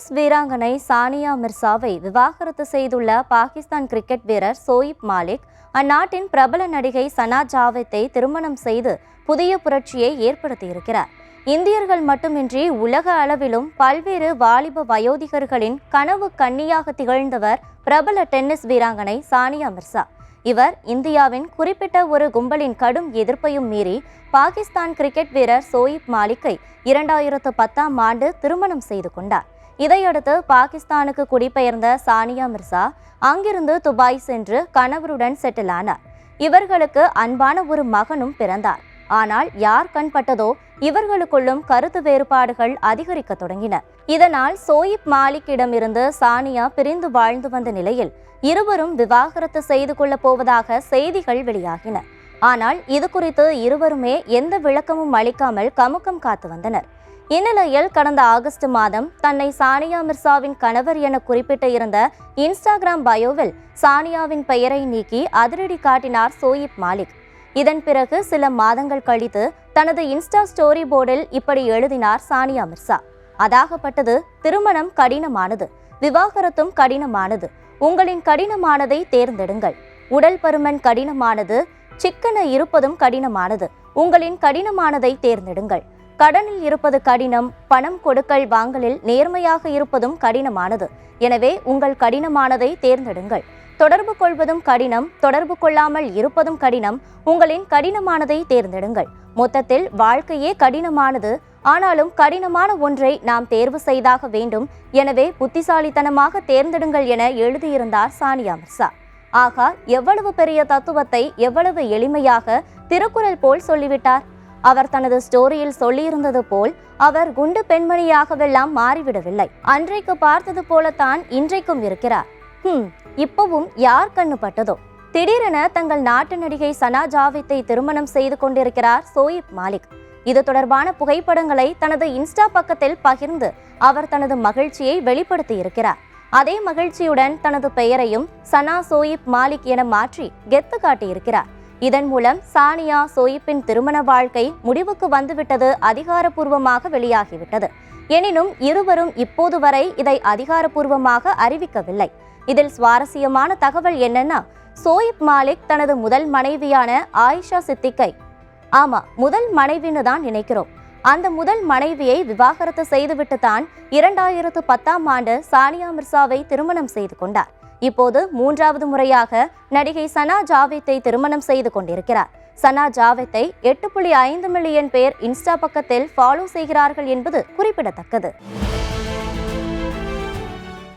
Tennis வீராங்கனை சானியா மிர்சாவை விவாகரத்து செய்துள்ள பாகிஸ்தான் கிரிக்கெட் வீரர் சோயிப் மாலிக் அந்நாட்டின் பிரபல நடிகை சனா ஜாவேத்தை திருமணம் செய்து புதிய புரட்சியை ஏற்படுத்தியிருக்கிறார். இந்தியர்கள் மட்டுமின்றி உலக அளவிலும் பல்வேறு வாலிப வயோதிகர்களின் கனவு கன்னியாக திகழ்ந்தவர் பிரபல டென்னிஸ் வீராங்கனை சானியா மிர்சா. இவர் இந்தியாவின் குறிப்பிட்ட ஒரு கும்பலின் கடும் எதிர்ப்பையும் மீறி பாகிஸ்தான் கிரிக்கெட் வீரர் சோயிப் மாலிக்கை இரண்டாயிரத்து பத்தாம் ஆண்டு திருமணம் செய்து கொண்டார். இதையடுத்து பாகிஸ்தானுக்கு குடிபெயர்ந்த சானியா மிர்சா அங்கிருந்து துபாய் சென்று கணவருடன் செட்டில் ஆனார். இவர்களுக்கு அன்பான ஒரு மகனும் பிறந்தார். ஆனால் யார் கண்பட்டதோ இவர்களுக்குள்ளும் கருத்து வேறுபாடுகள் அதிகரிக்க தொடங்கின. இதனால் சோயிப் மாலிக்கிடமிருந்து சானியா பிரிந்து வாழ்ந்து வந்த நிலையில் இருவரும் விவாகரத்து செய்து கொள்ளப் போவதாக செய்திகள் வெளியாகின. ஆனால் இது குறித்து இருவருமே எந்த விளக்கமும் அளிக்காமல் கமுக்கம் காத்து வந்தனர். இந்நிலையில் கடந்த ஆகஸ்ட் மாதம் தன்னை சானியா மிர்சாவின் கணவர் என குறிப்பிட்டு இருந்த இன்ஸ்டாகிராம் பயோவில் சானியாவின் பெயரை நீக்கி அதிரடி காட்டினார் சோயிப் மாலிக். இதன் பிறகு சில மாதங்கள் கழித்து தனது இன்ஸ்டா ஸ்டோரி போர்டில் இப்படி எழுதினார் சானியா மிர்சா. அதாகப்பட்டது திருமணம் கடினமானது விவாகரத்தும் கடினமானது. உங்களின் கடினமானதை தேர்ந்தெடுங்கள். உடல் பருமன் கடினமானது சிக்கன இருப்பதும் கடினமானது. உங்களின் கடினமானதை தேர்ந்தெடுங்கள். கடனில் இருப்பது கடினம் பணம் கொடுக்கல் வாங்கலில் நேர்மையாக இருப்பதும் கடினமானது. எனவே உங்கள் கடினமானதை தேர்ந்தெடுங்கள். தொடர்பு கொள்வதும் கடினம் தொடர்பு கொள்ளாமல் இருப்பதும் கடினம் உங்களின் கடினமானதை தேர்ந்தெடுங்கள். மொத்தத்தில் வாழ்க்கையே கடினமானது ஆனாலும் கடினமான ஒன்றை நாம் தேர்வு செய்தாக வேண்டும். எனவே புத்திசாலித்தனமாக தேர்ந்தெடுங்கள் என எழுதியிருந்தார் சானியா மிர்சா. ஆகா எவ்வளவு பெரிய தத்துவத்தை எவ்வளவு எளிமையாக திருக்குறள் போல் சொல்லிவிட்டார்? அவர் தனது ஸ்டோரியில் சொல்லியிருந்தது போல் அவர் குண்டு பெண்மணியாகவெல்லாம் மாறிவிடவில்லை. அன்றைக்கு பார்த்தது போலத்தான் இன்றைக்கும் இருக்கிறார். ஹம் இப்பவும் யார் கண்ணு பட்டதோ? திடீரென தங்கள் நாட்டு நடிகை சனா ஜாவித்தை திருமணம் செய்து கொண்டிருக்கிறார் சோயிப் மாலிக். இது தொடர்பான புகைப்படங்களை தனது இன்ஸ்டா பக்கத்தில் பகிர்ந்து அவர் தனது மகிழ்ச்சியை வெளிப்படுத்தி இருக்கிறார் அதே மகிழ்ச்சியுடன் தனது பெயரையும் சனா சோயிப் மாலிக் என மாற்றி கெத்து காட்டியிருக்கிறார். இதன் மூலம் சானியா சோயிப்பின் திருமண வாழ்க்கை முடிவுக்கு வந்துவிட்டது அதிகாரப்பூர்வமாக வெளியாகிவிட்டது. எனினும் இருவரும் இப்போது வரை இதை அதிகாரப்பூர்வமாக அறிவிக்கவில்லை. இதில் சுவாரஸ்யமான தகவல் என்னன்னா சோயிப் மாலிக் தனது முதல் மனைவியான ஆயிஷா சித்திக்கை. ஆமா முதல் மனைவின்னு தான் நினைக்கிறோம். அந்த முதல் மனைவியை விவாகரத்து செய்துவிட்டு தான் இரண்டாயிரத்து பத்தாம் ஆண்டு சானியா மிர்சாவை திருமணம் செய்து கொண்டார். இப்போது மூன்றாவது முறையாக நடிகை சனா ஜாவேத்தை திருமணம் செய்து கொண்டிருக்கிறார். சனா ஜாவேத்தை எட்டு புள்ளி ஐந்து மில்லியன் பேர் இன்ஸ்டா பக்கத்தில் ஃபாலோ செய்கிறார்கள் என்பது குறிப்பிடத்தக்கது.